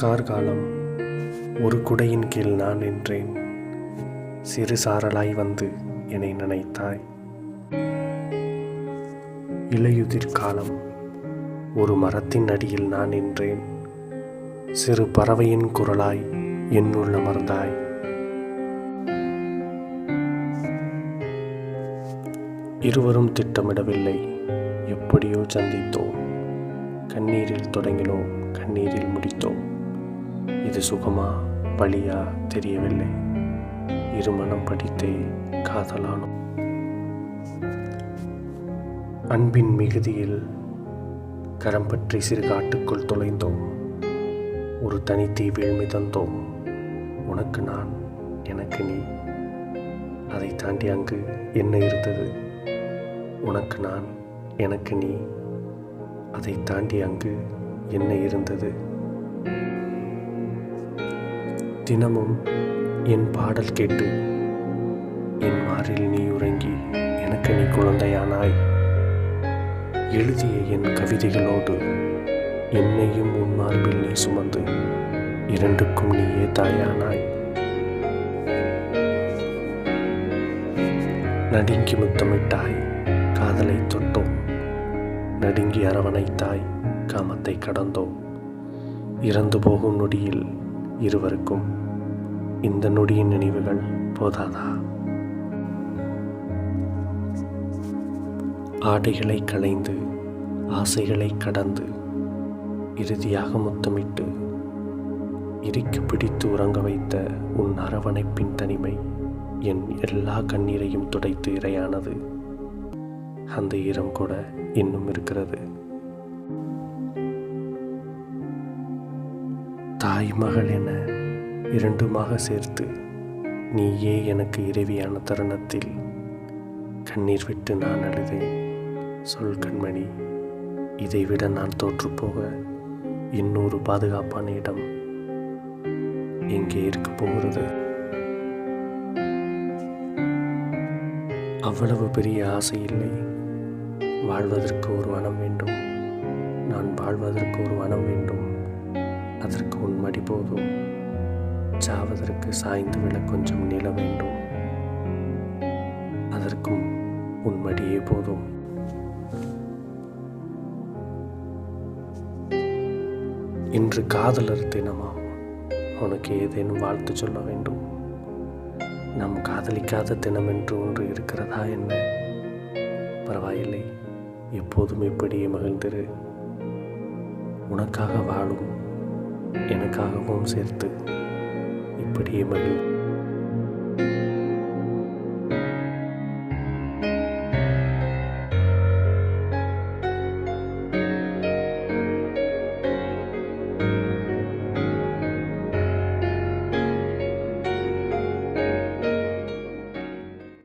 கார்காலம் ஒரு குடையின் கீழ் நான் நின்றேன். சிறு சாரலாய் வந்து என்னை நினைத்தாய். இலையுதிர் காலம் ஒரு மரத்தின் அடியில் நான் நின்றேன். சிறு பறவையின் குரலாய் என்னுள் அமர்ந்தாய். இருவரும் திட்டமிடவில்லை. எப்படியோ சந்தித்தோம். கண்ணீரில் தொடங்கினோம். கண்ணீரில் முடித்தோம். இது சுகமா? வழியா தெரியவில்லை. இருமணம் படித்தே காதலானோம். அன்பின் மிகுதியில் கரம் பற்றி சிறு காட்டுக்குள் தொலைந்தோம். ஒரு தனித்தீவில் மிதந்தோம். உனக்கு நான் எனக்கு நீ. அதை தாண்டி அங்கு என்ன இருந்தது? உனக்கு நான் எனக்கு நீ. அதை தாண்டி அங்கு என்ன இருந்தது? தினமும் என் பாடல் கேட்டு என் மாறில் நீ உறங்கி எனக்கு நீ குழந்தையானாய். எழுதிய என் கவிதைகளோடு என்னையும் உன் மார்பில் நீ சுமந்து இரண்டுக்கும் நீயே தாயானாய். நடுங்கி முத்தமிட்டாய் காதலை தொட்டோம். நடுங்கி அரவணைத்தாய் காமத்தை கடந்தோம். இறந்து போகும் நொடியில் இருவருக்கும் இந்த நொடியின் நினைவுகள் போதாதா? ஆடைகளை களைந்து ஆசைகளை கடந்து இறுதியாக முத்தமிட்டு இறுக்கி பிடித்து உறங்க வைத்த உன் அரவணைப்பின் தனிமை என் எல்லா கண்ணீரையும் துடைத்து இரையானது. அந்த ஈரம் கூட இன்னும் இருக்கிறது. தாய் மகள் என இரண்டுமாக சேர்த்து நீயே எனக்கு இறைவியான தருணத்தில் கண்ணீர் விட்டு நான் அழுதேன். சொல் கண்மணி இதைவிட நான் தோற்றுப்போக இன்னொரு பாதுகாப்பான இடம் எங்கே இருக்க போகிறது? அவ்வளவு பெரிய ஆசை இல்லை. வாழ்வதற்கு ஒரு வனம் வேண்டும். நான் வாழ்வதற்கு ஒரு வனம் வேண்டும். சாவதற்கு சாய்ந்து விட கொஞ்சம் நில வேண்டும். அதற்கும் உன்மடியே போதும். இன்று காதலர் தினமாகும் உனக்கு ஏதேனும் வாழ்த்து சொல்ல வேண்டும். நாம் காதலிக்காத தினம் என்று ஒன்று இருக்கிறதா என்ன? பரவாயில்லை. எப்போதும் இப்படியே மகிழ்ந்திரு. உனக்காக வாழும் எனக்காகவும் சேர்த்து. இப்படியே மகிழ்